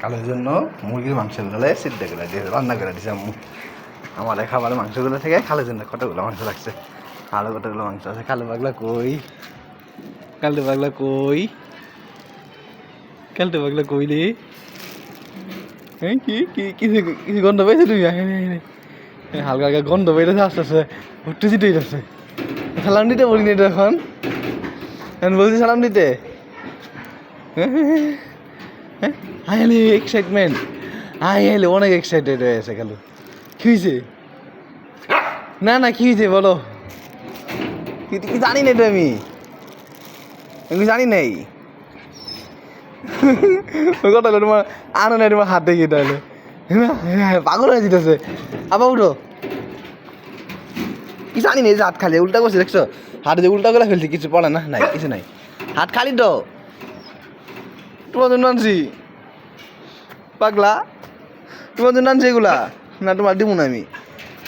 কালের জন্য মুরগির মাংসের গলে সিদ্ধ করে দিয়ে রান্না করে দিয়েছে আম্মু। আমাদের খাবার মাংসগুলো থেকে কালের জন্য কতগুলো মাংস লাগছে? আরও কতগুলো মাংস আছে? কালো পাগলা কই? কালো পাগলা কই? কালো পাগলা কই রে? হ্যাঁ কি কি কিছু কিছু গন্ধ পেয়েছে তুমি? হালকা হালকা গন্ধ বেরোছে, আস্তে আস্তে, উঠতে চিটে যাচ্ছে। সালাম দিতে বলিনি তো এখন? এখন বলছি সালাম দিতে। হ্যাঁ আই এলে এক্সাইটমেন্ট আই এলে অনেক এক্সাইটেড হয়ে আছে গেল কি হয়েছে না না কি হয়েছে বলো? কি কি জানি না তো আমি। আমি জানি নাই। কথা তোমার আনো না তোমার হাত দেখি তাহলে। পাগল হয়ে যেতেছে। আবার উঠো। কি জানি না এই যে হাত খালি উল্টা করছে দেখছ? হাতে যে উল্টা করে ফেলছি কিছু পড়ে না নাই কিছু নাই। হাত খালি তো। তোমার জন্য আনছি। পাগলা? তোমার জন্য আনছি এগুলা? না, তোমার দিব না আমি।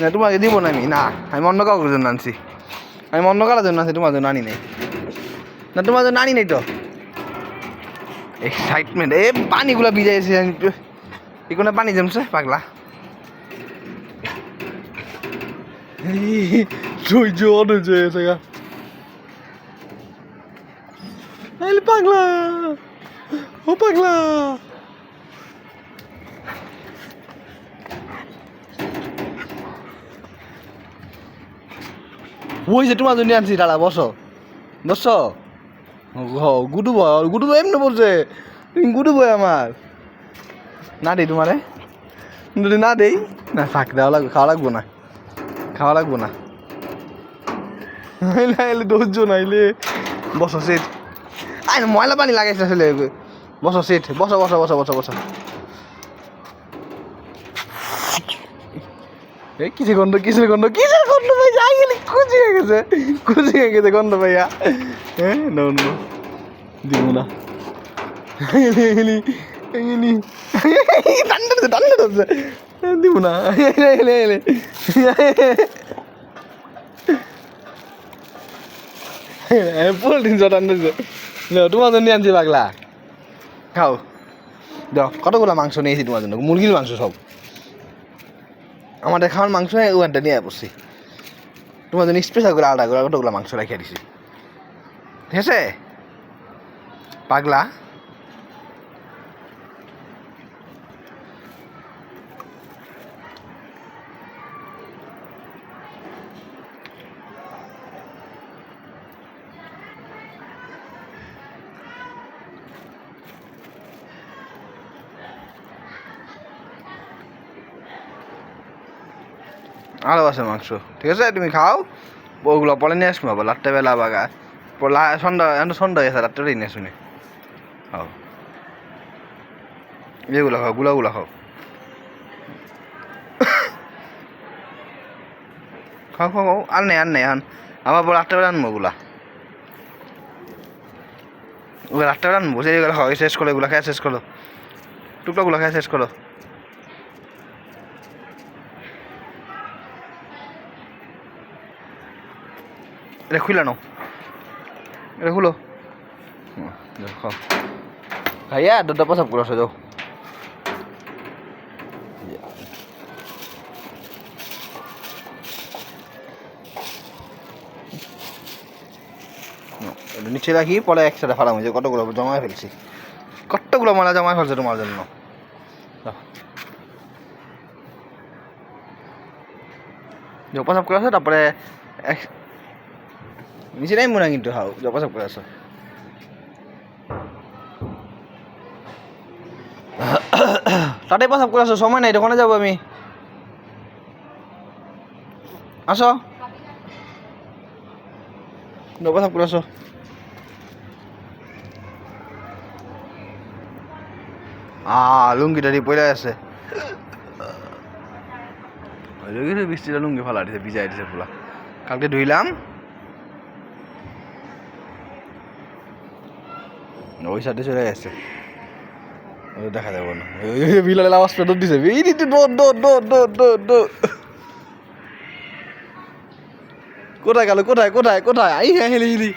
না, তোমাকে দিব না আমি। না, আমি অন্য কাউকে জন্য আনছি। আমি অন্য কারোর জন্য আনছি, তোমার জন্য আনি নাই। না, তোমার জন্য আনি নাই তো। এক্সাইটমেন্ট এ পানিগুলো ভিজাইছে এখানে পানি জমছে, পাগলা। ধৈর্য অধৈর্য হয়েছে গা। পাগলা। ও পাগলা। ওই যে তোমার জন্য আনছি দাঁড়া বসো। বসো। গুডু বয় গুডু বয় এমনি বলছে। গুডু বয় আমার। না দেই তোমারে। যদি না দেই, না, থাক, দেওয়া লাগবে, খাওয়া লাগবো না। খাওয়া লাগবো না। আইলে ধৈর্য নাইলে বসো সেট আই ময়লা পানি লাগাইছে আসলে। বসো সেট বসো বসো বসো বসো বসো। এই কিসে গন্ধ, কিসের গন্ধ, কিসের গন্ধ ভাই যাই গেলে খুঁজি হয়ে গেছে খুঁজি হয়ে গেছে গন্ধ ভাইয়া হ্যাঁ নো নো দিব না। এলি এলি এলি ঠান্ডা দিচ্ছে ঠান্ডা দিচ্ছে দিব না। এলে এলে পুরো তিনশো ঠান্ডা দিচ্ছে লো, তোমার জন্য আনছি পাগলা। খাও। দাও কতগুলো মাংস নিয়েছি তোমার জন্য? মুরগির মাংস সব আমাদের খাওয়ার মাংস ওখানটা নিয়ে পড়ছি তোমার জন্য স্পেশাল করে আলাদা করে কতগুলো মাংস রেখে দিছি। ঠিক আছে? পাগলা? আছে মাংস। ঠিক আছে, তুমি খাও। ওগুলো পরে নিয়ে আসব, আবার রাত্রে বেলা বাগা। পড়লা সন্ধ্যা এখন সন্ধ্যা গেছে, রাত্রে নিয়ে শুনে খাও। এগুলো খাও, গুলাগুলো খাও। খাও খাও খাও। আর নেই আর নেই আন আবার পর রাত্রে বেলা আনব ওগুলা ওগুলো রাত্রে বেলা আনব সেই এগুলো খাও শেষ করো, এগুলো খেয়ে শেষ করো। টুকটাগুলো খেয়ে শেষ করো। এটা খুলে নাও। এটা খুলো। খাইয়া দুটো প্রসাব করে আসো যাও। নিচে রাখি পরে একসাথে ফালাম যে কতগুলো জমায় ফেলছি। কতগুলো মালা জমায় ফেলছে তোমার জন্য? প্রসাব করে আসো তারপরে নিচে নাই মনে কিন্তু হাও জপা সব করে আসো। তাতে প্রসাব করে আসো সময় নাই দোকানে যাব আমি। আসো। প্রসাব করে আসো। আ লুঙ্গিটা দিয়ে পড়ে আছে বৃষ্টিটা লুঙ্গি ফালা দিছে ভিজাই দিছে পুরা। কালকে ধুইলাম। ওই সাইডে চলে গেছে। দেখা যাব না। বিলালের আওয়াজটা দৌড় দিছে। এই দিতে দৌড় দৌড় দৌড় দৌড় দৌড় দৌড়। কোথায় গেল? কোথায় কোথায় কোথায়? আই হ্যাঁ হেলি হেলি